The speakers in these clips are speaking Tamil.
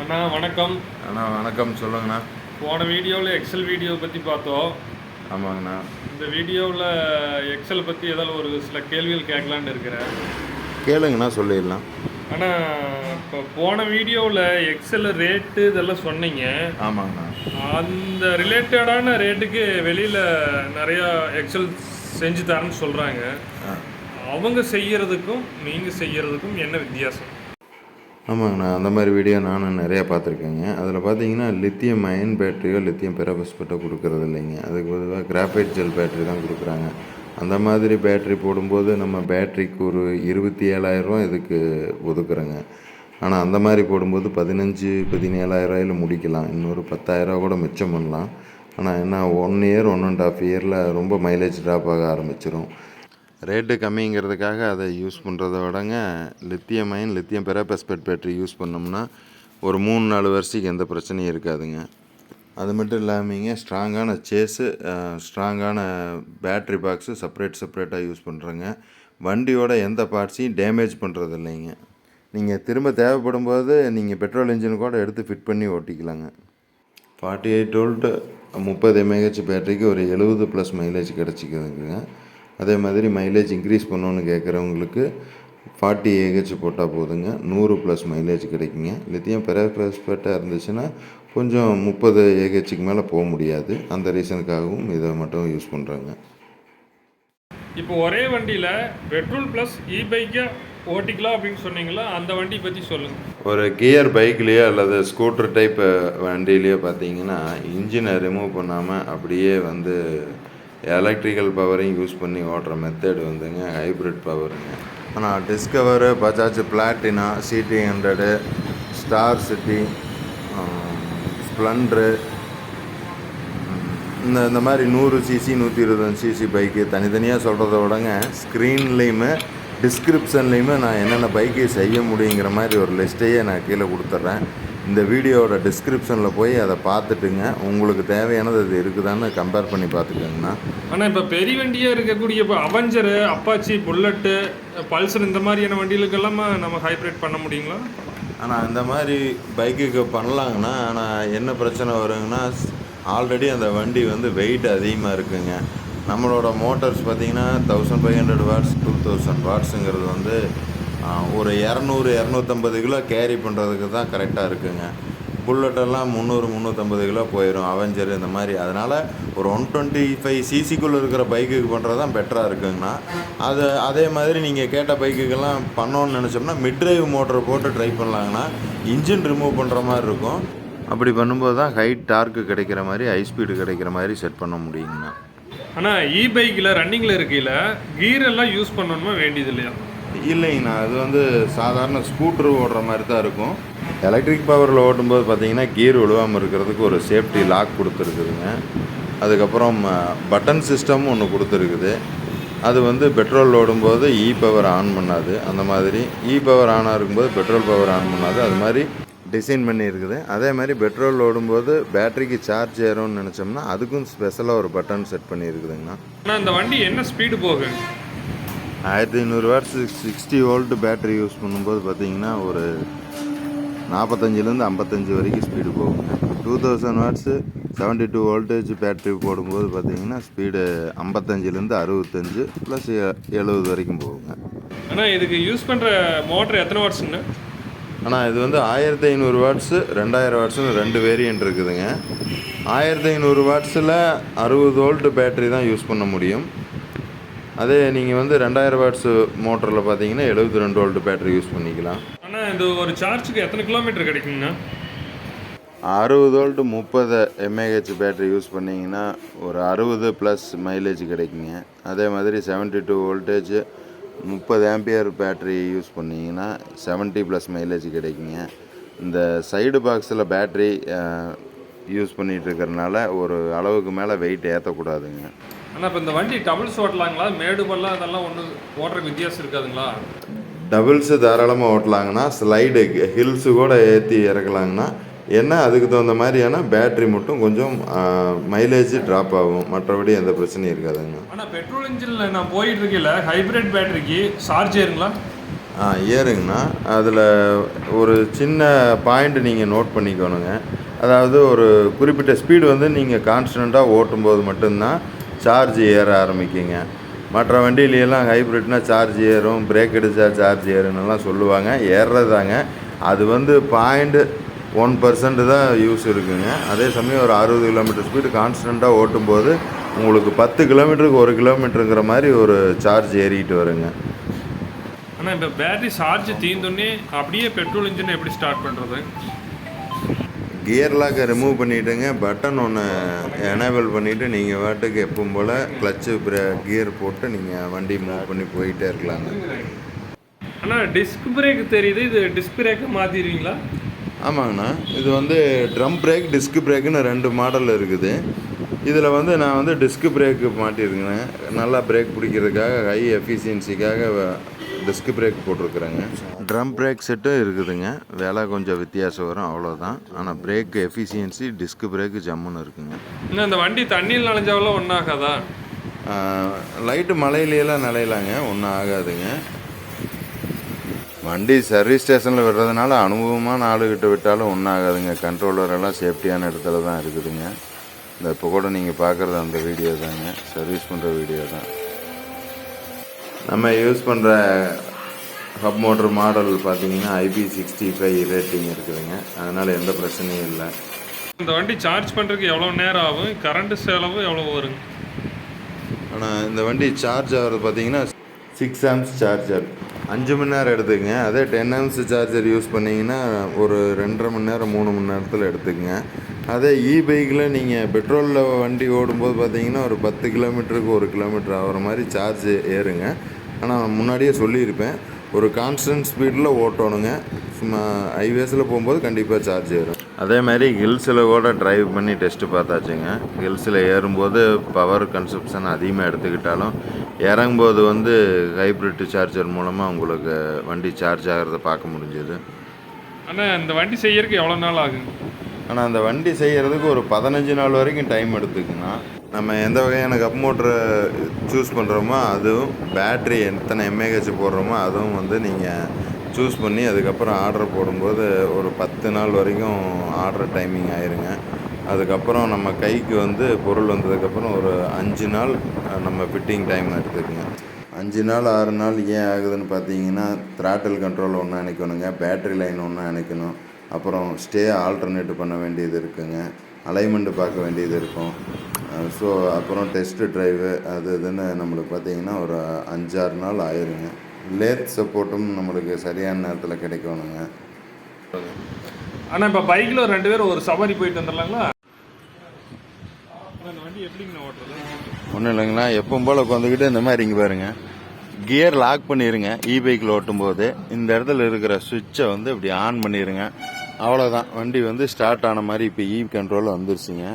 அண்ணா வணக்கம். அண்ணா வணக்கம். சொல்லுங்கண்ணா. போன வீடியோவில் எக்ஸல் வீடியோ பற்றி பார்த்தோம். ஆமாங்கண்ணா. இந்த வீடியோவில் எக்ஸல் பற்றி ஏதாவது ஒரு சில கேள்விகள் கேட்கலான்னு இருக்கிறேன். கேளுங்கண்ணா சொல்லிடலாம். ஆனால் இப்போ போன வீடியோவில் எக்ஸல் ரேட்டு இதெல்லாம் சொன்னீங்க. ஆமாங்கண்ணா. அந்த ரிலேட்டடான ரேட்டுக்கு வெளியில் நிறையா எக்ஸல் செஞ்சு தரேன்னு சொல்கிறாங்க அவங்க செய்யறதுக்கும் நீங்கள் செய்யறதுக்கும் என்ன வித்தியாசம்? ஆமாங்கண்ணா அந்த மாதிரி வீடியோ நானும் நிறையா பார்த்துருக்கேங்க. அதில் பார்த்தீங்கன்னா லித்தியம் அயன் பேட்டரியோ லித்தியம் பெராபஸ்பேட்டோ கொடுக்குறது இல்லைங்க. அதுக்கு பொதுவாக கிராஃபைட் ஜெல் பேட்டரி தான் கொடுக்குறாங்க. அந்த மாதிரி பேட்டரி போடும்போது நம்ம பேட்டரிக்கு ஒரு இருபத்தி ஏழாயிரரூவா இதுக்கு ஒதுக்குறோங்க. ஆனால் அந்த மாதிரி போடும்போது பதினஞ்சு பதினேழாயிரரூவாயில் முடிக்கலாம். இன்னொரு பத்தாயிரரூவா கூட மிச்சம் பண்ணலாம். ஆனால் என்ன one year one and half இயரில் ரொம்ப மைலேஜ் ட்ராப் ஆக ஆரம்பிச்சிடும் ரேட்டு கம்மிங்கிறதுக்காக அதை யூஸ் பண்ணுறத விடங்க lithium ion lithium ferrophosphate battery use பண்ணோம்னா ஒரு மூணு நாலு வருஷத்துக்கு எந்த பிரச்சனையும் இருக்காதுங்க. அது மட்டும் இல்லாமங்க ஸ்ட்ராங்கான சேஸு ஸ்ட்ராங்கான பேட்ரி பாக்ஸு செப்பரேட் செப்பரேட்டாக யூஸ் பண்ணுறேங்க வண்டியோட எந்த பார்ட்ஸையும் டேமேஜ் பண்ணுறது இல்லைங்க. நீங்கள் திரும்ப தேவைப்படும் போது நீங்கள் பெட்ரோல் இன்ஜின் கூட எடுத்து ஃபிட் பண்ணி ஓட்டிக்கலாங்க. ஃபார்ட்டி எயிட் வோல்ட்டு முப்பது எம்ஏஹெச் பேட்டரிக்கு ஒரு எழுபது ப்ளஸ் மைலேஜ் கிடச்சிக்குதுங்க. அதே மாதிரி மைலேஜ் இன்க்ரீஸ் பண்ணணுன்னு கேட்குறவங்களுக்கு ஃபார்ட்டி ஏஹெச் போட்டால் போதுங்க. நூறு ப்ளஸ் மைலேஜ் கிடைக்குங்க. லித்தியம் பெராபஸ்பேட்டாக இருந்துச்சுன்னா கொஞ்சம் முப்பது ஏஹெச்சுக்கு மேலே போக முடியாது. அந்த ரீசனுக்காகவும் இதை மட்டும் யூஸ் பண்ணுறாங்க இப்போ ஒரே வண்டியில் பெட்ரோல் ப்ளஸ் இ பைக்கை ஓட்டிக்கலாம் அப்படின்னு சொன்னீங்களா? அந்த வண்டி பற்றி சொல்லுங்கள் ஒரு கியர் பைக்லேயோ அல்லது ஸ்கூட்டர் டைப் வண்டியிலையோ பார்த்தீங்கன்னா இன்ஜினை ரிமூவ் பண்ணாமல் அப்படியே வந்து எலக்ட்ரிக்கல் பவரையும் யூஸ் பண்ணி ஓட்டுற மெத்தேடு வந்துங்க ஹைப்ரிட் பவருங்க ஆனால் Discover Bajaj Platina CT hundred Star City Splendor இந்த இந்த மாதிரி நூறு சிசி நூற்றி இருபது சிசி பைக்கு தனித்தனியாக சொல்கிறத விடங்க ஸ்க்ரீன்லேயுமே டிஸ்கிரிப்ஷன்லேயுமே நான் என்னென்ன பைக்கு செய்ய முடியுங்கிற மாதிரி ஒரு லிஸ்ட்டையே நான் கீழே கொடுத்துட்றேன். இந்த வீடியோவோட டிஸ்கிரிப்ஷனில் போய் அதை பார்த்துட்டுங்க. உங்களுக்கு தேவையானது அது இருக்குதான்னு கம்பேர் பண்ணி பார்த்துக்கோங்கண்ணா. ஆனால் இப்போ பெரிய வண்டியாக இருக்கக்கூடிய இப்போ அவஞ்சரு அப்பாச்சி புல்லட்டு பல்சர் இந்த மாதிரியான வண்டிகளுக்கெல்லாம் நம்ம ஹைப்ரிட் பண்ண முடியுங்களா? ஆனால் இந்த மாதிரி பைக்குக்கு பண்ணலாங்கண்ணா. ஆனால் என்ன பிரச்சனை வருங்கன்னா ஆல்ரெடி அந்த வண்டி வந்து வெயிட் அதிகமாக இருக்குங்க. நம்மளோட மோட்டார்ஸ் பார்த்தீங்கன்னா thousand five hundred watts two thousand வாட்ஸுங்கிறது வந்து ஒரு இரநூறு இரநூத்தம்பது கிலோ கேரி பண்ணுறதுக்கு தான் கரெக்டாக இருக்குங்க. புல்லட்டெல்லாம் முந்நூறு முந்நூற்றம்பது கிலோ போயிடும் அவெஞ்சர் இந்த மாதிரி. அதனால் ஒரு ஒன் டுவெண்ட்டி ஃபைவ் சிசிக்குள்ளே இருக்கிற பைக்குக்கு பண்ணுறது தான் பெட்டராக இருக்குங்கண்ணா. அது அதே மாதிரி நீங்கள் கேட்ட பைக்குக்கெல்லாம் பண்ணோன்னு நினச்சோம்னா மிட் டிரைவ் மோட்டர் போட்டு ட்ரை பண்ணலாங்கன்னா இன்ஜின் ரிமூவ் பண்ணுற மாதிரி இருக்கும். அப்படி பண்ணும்போது தான் ஹைட் டார்க்கு கிடைக்கிற மாதிரி ஹை ஸ்பீடு கிடைக்கிற மாதிரி செட் பண்ண முடியுங்கண்ணா. ஆனால் இ பைக்கில் ரன்னிங்கில் இருக்கையில் கீர் எல்லாம் யூஸ் பண்ணணுமா வேண்டியது இல்லையா இல்லைங்கண்ணா அது வந்து சாதாரண ஸ்கூட்ரு ஓடுற மாதிரி தான் இருக்கும் எலக்ட்ரிக் பவரில் ஓட்டும்போது பார்த்தீங்கன்னா கீர் விழுவாமல் இருக்கிறதுக்கு ஒரு சேஃப்டி லாக் கொடுத்துருக்குதுங்க. அதுக்கப்புறம் பட்டன் சிஸ்டம் ஒன்று கொடுத்துருக்குது. அது வந்து பெட்ரோல் ஓடும்போது இ பவர் ஆன் பண்ணாது. அந்த மாதிரி இ பவர் ஆனாக இருக்கும்போது பெட்ரோல் பவர் ஆன் பண்ணாது. அது மாதிரி டிசைன் பண்ணியிருக்குது. அதே மாதிரி பெட்ரோல் ஓடும்போது பேட்டரிக்கு சார்ஜ் ஏறும்னு நினச்சோம்னா அதுக்கும் ஸ்பெஷலாக ஒரு பட்டன் செட் பண்ணியிருக்குதுங்கண்ணா. இந்த வண்டி என்ன ஸ்பீடு போகும் ஆயிரத்தி ஐநூறு watts sixty volt battery use பண்ணும்போது பார்த்தீங்கன்னா ஒரு நாற்பத்தஞ்சிலேருந்து ஐம்பத்தஞ்சு வரைக்கும் ஸ்பீடு போகுங்க. Two thousand watts seventy two voltage battery போடும்போது பார்த்தீங்கன்னா ஸ்பீடு ஐம்பத்தஞ்சிலேருந்து அறுபத்தஞ்சு ப்ளஸ் எழுபது வரைக்கும் போகுங்க. ஆனால் இதுக்கு யூஸ் பண்ணுற மோட்டர் எத்தனை வாட்ஸுங்க ஆனால் இது வந்து ஆயிரத்தி ஐநூறு வாட்ஸு ரெண்டாயிரம் வாட்ஸுன்னு ரெண்டு வேரியன்ட் இருக்குதுங்க. ஆயிரத்தி ஐநூறு வாட்ஸில் அறுபது வோல்ட் பேட்டரி தான் யூஸ் பண்ண முடியும். அதே நீங்கள் வந்து ரெண்டாயிரம் வாட்ஸ் மோட்டரில் பார்த்தீங்கன்னா எழுபத்தி ரெண்டு வோல்ட் பேட்டரி யூஸ் பண்ணிக்கலாம். ஆனால் இந்த ஒரு சார்ஜுக்கு எத்தனை கிலோமீட்டர் கிடைக்குங்கண்ணா? அறுபது வோல்ட் முப்பது எம்ஏஹெச் பேட்டரி யூஸ் பண்ணிங்கன்னா ஒரு அறுபது ப்ளஸ் மைலேஜ் கிடைக்குங்க. அதே மாதிரி செவன்ட்டி டூ வோல்டேஜ் முப்பது ஆம்பியர் பேட்டரி யூஸ் பண்ணிங்கன்னா செவன்ட்டி ப்ளஸ் மைலேஜ் கிடைக்குங்க. இந்த சைடு பாக்ஸில் பேட்டரி யூஸ் பண்ணிகிட்டு இருக்கிறனால ஒரு அளவுக்கு மேலே வெயிட் ஏற்றக்கூடாதுங்க ஆனால் இப்போ இந்த வண்டி டபுள்ஸ் ஓட்டலாங்களா? மேடு பள்ளம் அதெல்லாம் ஒன்றும் ஓட்டுறதுக்கு வித்தியாசம் இருக்காதுங்களா? டபுள்ஸு தாராளமாக ஓட்டலாங்கன்னா ஸ்லைடு ஹில்ஸு கூட ஏற்றி இறக்கலாங்கன்னா என்ன அதுக்கு தகுந்த மாதிரியான பேட்ரி மட்டும் கொஞ்சம் மைலேஜ் ட்ராப் ஆகும். மற்றபடி எந்த பிரச்சனையும் இருக்காதுங்க ஆனால் பெட்ரோல் இன்ஜினில் நான் போயிட்டு இருக்கையில் ஹைப்ரிட் பேட்டரிக்கு சார்ஜ் ஏறுங்களா? ஆ இயருங்கண்ணா அதில் ஒரு சின்ன பாயிண்ட் நீங்கள் நோட் பண்ணிக்கணுங்க. அதாவது ஒரு குறிப்பிட்ட ஸ்பீடு வந்து நீங்கள் கான்ஸ்டண்ட்டாக ஓட்டும்போது மட்டும்தான் சார்ஜ் ஏற ஆரம்பிக்குங்க. மற்ற வண்டியிலெல்லாம் ஹைப்ரிட்னால் சார்ஜ் ஏறும் பிரேக் அடித்தா சார்ஜ் ஏறும்னுலாம் சொல்லுவாங்க. ஏறுறதாங்க அது வந்து பாயிண்ட் ஒன் பர்சன்ட் தான் யூஸ் இருக்குங்க. அதே சமயம் ஒரு அறுபது கிலோமீட்டர் ஸ்பீடு கான்ஸ்டண்ட்டாக ஓட்டும்போது உங்களுக்கு பத்து கிலோமீட்டருக்கு ஒரு கிலோமீட்டருங்கிற மாதிரி ஒரு சார்ஜ் ஏறிட்டு வருங்க. ஆனால் இப்போ பேட்டரி சார்ஜ் தீர்ந்தோடனே அப்படியே பெட்ரோல் இன்ஜினை எப்படி ஸ்டார்ட் பண்ணுறது கியர் லாக்கை ரிமூவ் பண்ணிவிட்டுங்க பட்டன் ஒன்று எனேபிள் பண்ணிவிட்டு நீங்கள் வாட்டுக்கு எப்பவும் போல் கிளச்சு கியர் போட்டு நீங்கள் வண்டி மூவ் பண்ணி போயிட்டே இருக்கலாங்க. ஆனால் டிஸ்க் பிரேக் தெரியுது. இது டிஸ்க் பிரேக்கை மாற்றிடுவீங்களா ஆமாங்கண்ணா. இது வந்து ட்ரம் பிரேக் டிஸ்க் பிரேக்குன்னு ரெண்டு மாடல் இருக்குது. இதில் வந்து நான் வந்து டிஸ்க் பிரேக்கு மாட்டியிருக்கேன் நல்லா பிரேக் பிடிக்கிறதுக்காக ஹை எஃபிஷியன்சிக்காக டிஸ்க் பிரேக் போட்டிருக்குறேங்க. ட்ரம் பிரேக் செட்டும் இருக்குதுங்க. விலை கொஞ்சம் வித்தியாசம் வரும் அவ்வளோதான் ஆனால் பிரேக் எஃபிஷியன்சி டிஸ்க் பிரேக்கு ஜம்முன்னு இருக்குங்க. இன்னும் இந்த வண்டி தண்ணியில் நனைஞ்சாவெல்லாம் ஒன்றாகாதா லைட்டு மலையிலையெல்லாம் நிலையலாங்க ஒன்றும் ஆகாதுங்க. வண்டி சர்வீஸ் ஸ்டேஷனில் விடுறதுனால அனுபவமான ஆளுகிட்ட விட்டாலும் ஒன்றும் ஆகாதுங்க. கண்ட்ரோலர் எல்லாம் சேஃப்டியான இடத்துல தான் இருக்குதுங்க. இந்த இப்போ கூட நீங்கள் பார்க்குறது அந்த வீடியோ தாங்க. சர்வீஸ் பண்ணுற வீடியோ தான். நம்ம யூஸ் பண்ணுற ஹப் மோட்டர் மாடல் பார்த்தீங்கன்னா ஐபி சிக்ஸ்டி ஃபைவ் ரேட்டிங் இருக்குதுங்க. அதனால் எந்த பிரச்சனையும் இல்லை. இந்த வண்டி சார்ஜ் பண்ணுறதுக்கு எவ்வளோ நேரம் ஆகும்? கரண்ட் செலவு எவ்வளோ வருங்க? ஆனால் இந்த வண்டி சார்ஜ் ஆகிறது பார்த்தீங்கன்னா சிக்ஸ் ஆம்ஸ் சார்ஜர் அஞ்சு மணி நேரம் எடுத்துக்கங்க. அதே டென் ஆம்ஸ் சார்ஜர் யூஸ் பண்ணிங்கன்னா ஒரு ரெண்டரை மணி நேரம் மூணு மணி நேரத்தில் எடுத்துக்கங்க. அதே இ பைக்கில் நீங்கள் பெட்ரோலில் வண்டி ஓடும்போது பார்த்தீங்கன்னா ஒரு பத்து கிலோமீட்டருக்கு ஒரு கிலோமீட்டர் ஆகிற மாதிரி சார்ஜ் ஏறுங்க. ஆனால் முன்னாடியே சொல்லியிருப்பேன். ஒரு கான்ஸ்டன்ட் ஸ்பீடில் ஓட்டணுங்க. சும்மா ஹைவேஸில் போகும்போது கண்டிப்பாக சார்ஜ் ஏறும். அதே மாதிரி ஹில்ஸில் கூட டிரைவ் பண்ணி டெஸ்ட்டு பார்த்தாச்சுங்க. ஹில்ஸில் ஏறும்போது பவர் கன்சப்ஷன் அதிகமாக எடுத்துக்கிட்டாலும் இறங்கும்போது வந்து ஹைப்ரிட் சார்ஜர் மூலமாக உங்களுக்கு வண்டி சார்ஜ் ஆகிறத பார்க்க முடிஞ்சது. ஆனால் இந்த வண்டி செய்யறதுக்கு எவ்வளோ நாள் ஆகும் ஆனால் அந்த வண்டி செய்கிறதுக்கு ஒரு பதினஞ்சு நாள் வரைக்கும் டைம் எடுத்துக்குன்னா நம்ம எந்த வகையான கப் மோட்டரை சூஸ் பண்ணுறோமோ அதுவும் பேட்ரி எத்தனை எம்ஏஹெச் போடுறோமோ அதுவும் வந்து நீங்கள் சூஸ் பண்ணி அதுக்கப்புறம் ஆர்டர் போடும்போது ஒரு பத்து நாள் வரைக்கும் ஆர்டர் டைமிங் ஆயிருங்க. அதுக்கப்புறம் நம்ம கைக்கு வந்து பொருள் வந்ததுக்கப்புறம் ஒரு அஞ்சு நாள் நம்ம ஃபிட்டிங் டைம் எடுத்துக்குங்க. அஞ்சு நாள் ஆறு நாள் ஏன் ஆகுதுன்னு பார்த்தீங்கன்னா த்ராட்டில் கண்ட்ரோல் ஒன்று அணைக்கணுங்க பேட்டரி லைன் ஒன்று அணைக்கணும். அப்புறம் ஸ்டே ஆல்டர்னேட் பண்ண வேண்டியது இருக்குங்க. அலைன்மெண்ட்டு பார்க்க வேண்டியது இருக்கும். ஸோ அப்புறம் டெஸ்ட்டு ட்ரைவு அது இதுன்னு நம்மளுக்கு பார்த்தீங்கன்னா ஒரு அஞ்சாறு நாள் ஆயிருங்க. லேத் சப்போர்ட்டும் நம்மளுக்கு சரியான நேரத்தில் கிடைக்கணுங்க. ஆனால் இப்போ பைக்கில் ஒரு ரெண்டு பேரும் ஒரு சவாரி போயிட்டு வந்துடலாங்களா? ஒன்றும் இல்லைங்களா எப்பவும் போல் உட்காந்துக்கிட்டு இந்த மாதிரி இங்கே பாருங்க. கியர் லாக் பண்ணிடுங்க இ பைக்கில் ஓட்டும்போது. இந்த இடத்துல இருக்கிற சுவிட்சை வந்து இப்படி ஆன் பண்ணிடுங்க அவ்வளோதான் வண்டி வந்து ஸ்டார்ட் ஆன மாதிரி இப்போ இ கண்ட்ரோலில் வந்துருச்சுங்க.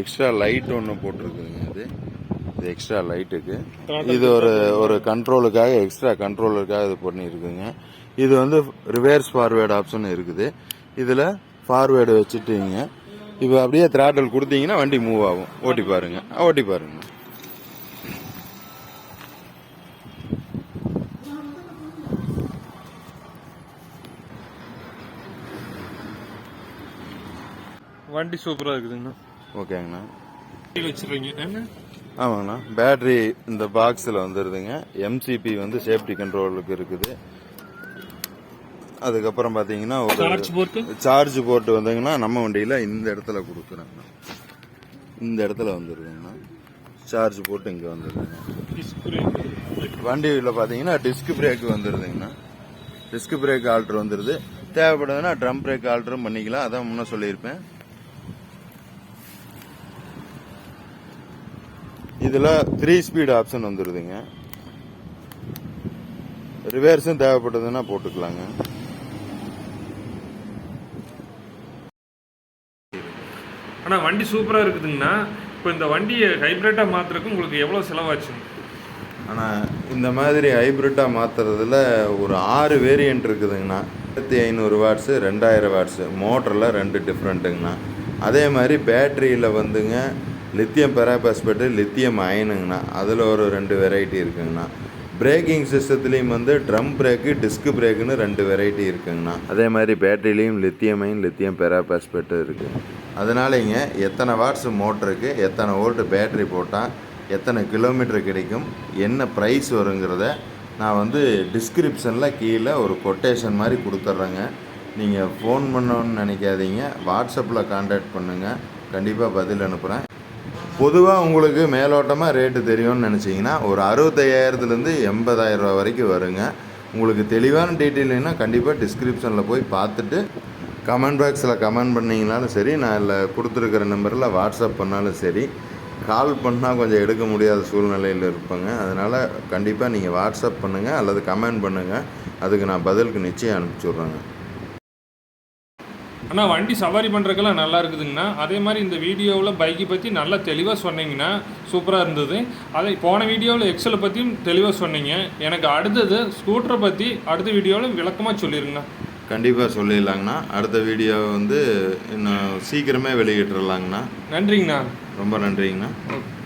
எக்ஸ்ட்ரா லைட் ஒன்று போட்டிருக்குதுங்க அது இது எக்ஸ்ட்ரா லைட்டுக்கு இது ஒரு ஒரு கண்ட்ரோலுக்காக எக்ஸ்ட்ரா கண்ட்ரோலுக்காக இது பண்ணியிருக்குங்க இது வந்து ரிவர்ஸ் ஃபார்வேர்டு ஆப்ஷன் இருக்குது. இதில் ஃபார்வேர்டு வச்சுட்டீங்க. இப்போ அப்படியே த்ராட்டல் கொடுத்தீங்கன்னா வண்டி மூவ் ஆகும். ஓட்டி பாருங்க. ஓட்டி பாருங்க. வண்டி சூப்பராக இருக்குதுங்கண்ணா. ஓகேங்கண்ணா. வச்சிருக்கீங்க என்ன? ஆமாங்கண்ணா. பேட்டரி இந்த பாக்ஸில் வந்துடுதுங்க எம்சிபி வந்து சேஃப்டி கண்ட்ரோலுக்கு இருக்குது. அதுக்கப்புறம் பார்த்தீங்கன்னா ஒரு சார்ஜ் போட்டு வந்தீங்கன்னா நம்ம வண்டியில் இந்த இடத்துல கொடுக்குறாங்கண்ணா. இந்த இடத்துல வந்துடுதுங்கண்ணா சார்ஜ் போட்டு இங்கே வந்துடுதுங்க வண்டியில் பார்த்தீங்கன்னா டிஸ்க் பிரேக் வந்துடுதுங்கண்ணா டிஸ்க் பிரேக் ஆல்ட்ரு வந்துடுது தேவைப்படுதுன்னா ட்ரம் பிரேக் ஆல்ட்ரும் பண்ணிக்கலாம். அதான் முன்ன சொல்லியிருப்பேன். இதில் த்ரீ ஸ்பீடு ஆப்ஷன் வந்துடுதுங்க ரிவர்ஸும் தேவைப்படுதுன்னா போட்டுக்கலாங்க. ஆனால் வண்டி சூப்பராக இருக்குதுங்கண்ணா. இப்போ இந்த வண்டியை ஹைப்ரிட்டாக மாற்றுறதுக்கு உங்களுக்கு எவ்வளோ செலவாச்சுங்க ஆனால் இந்த மாதிரி ஹைப்ரிட்டாக மாற்றுறதுல ஒரு ஆறு வேரியன்ட் இருக்குதுங்கண்ணா. ஆயிரத்தி ஐநூறு வாட்ஸு ரெண்டாயிரம் வாட்ஸு மோட்டரில் ரெண்டு டிஃப்ரெண்ட்டுங்கண்ணா அதே மாதிரி பேட்டரியில் வந்துங்க லித்தியம் பெராபாஸ்பேட்டு லித்தியம் அயனுங்கண்ணா அதில் ஒரு ரெண்டு வெரைட்டி இருக்குங்கண்ணா. பிரேக்கிங் சிஸ்டத்துலேயும் வந்து ட்ரம் பிரேக்கு டிஸ்க் பிரேக்குன்னு ரெண்டு வெரைட்டி இருக்குங்கண்ணா. அதே மாதிரி பேட்டரிலையும் லித்தியம் அயன் லித்தியம் பெராபாஸ்பேட்டு இருக்குது அதனாலங்க எத்தனை வாட்ஸ் மோட்டருக்கு எத்தனை வோல்ட் பேட்டரி போட்டால் எத்தனை கிலோமீட்டர் கிடைக்கும் என்ன ப்ரைஸ் வருங்கிறத நான் வந்து டிஸ்கிரிப்ஷனில் கீழே ஒரு கொட்டேஷன் மாதிரி கொடுத்துட்றேங்க நீங்கள் ஃபோன் பண்ணணும்னு நினைக்காதீங்க. வாட்ஸ்அப்பில் காண்டாக்ட் பண்ணுங்கள் கண்டிப்பாக பதில் அனுப்புகிறேன் பொதுவாக உங்களுக்கு மேலோட்டமாக ரேட்டு தெரியும்னு நினச்சிங்கன்னா ஒரு அறுபத்தையாயிரத்துலேருந்து எண்பதாயிரம் ரூபா வரைக்கும் வருங்க. உங்களுக்கு தெளிவான டீட்டெயில்னா கண்டிப்பாக டிஸ்கிரிப்ஷனில் போய் பார்த்துட்டு கமெண்ட் பாக்ஸில் கமெண்ட் பண்ணிங்கனாலும் சரி நான் இல்லை கொடுத்துருக்கிற நம்பரில் வாட்ஸ்அப் பண்ணாலும் சரி கால் பண்ணால் கொஞ்சம் எடுக்க முடியாத சூழ்நிலையில் இருப்பேங்க. அதனால் கண்டிப்பாக நீங்கள் வாட்ஸ்அப் பண்ணுங்கள் அல்லது கமெண்ட் பண்ணுங்கள் அதுக்கு நான் பதிலுக்கு நிச்சயம் அனுப்பிச்சி விட்றேங்க ஆனால் வண்டி சவாரி பண்ணுறதுக்கெல்லாம் நல்லா இருக்குதுங்கண்ணா. அதே மாதிரி இந்த வீடியோவில் பைக்கை பற்றி நல்லா தெளிவாக சொன்னீங்கன்னா சூப்பராக இருந்தது. அதே போன வீடியோவில் எக்ஸலை பற்றியும் தெளிவாக சொன்னீங்க. எனக்கு அடுத்தது ஸ்கூட்டரை பற்றி அடுத்த வீடியோவில் விளக்கமாக சொல்லிடுங்கண்ணா கண்டிப்பாக சொல்லிடலாங்கண்ணா. அடுத்த வீடியோ வந்து இன்னும் சீக்கிரமே வெளியிட்டுறலாங்கண்ணா. நன்றிங்கண்ணா. ரொம்ப நன்றிங்கண்ணா. ஓகே.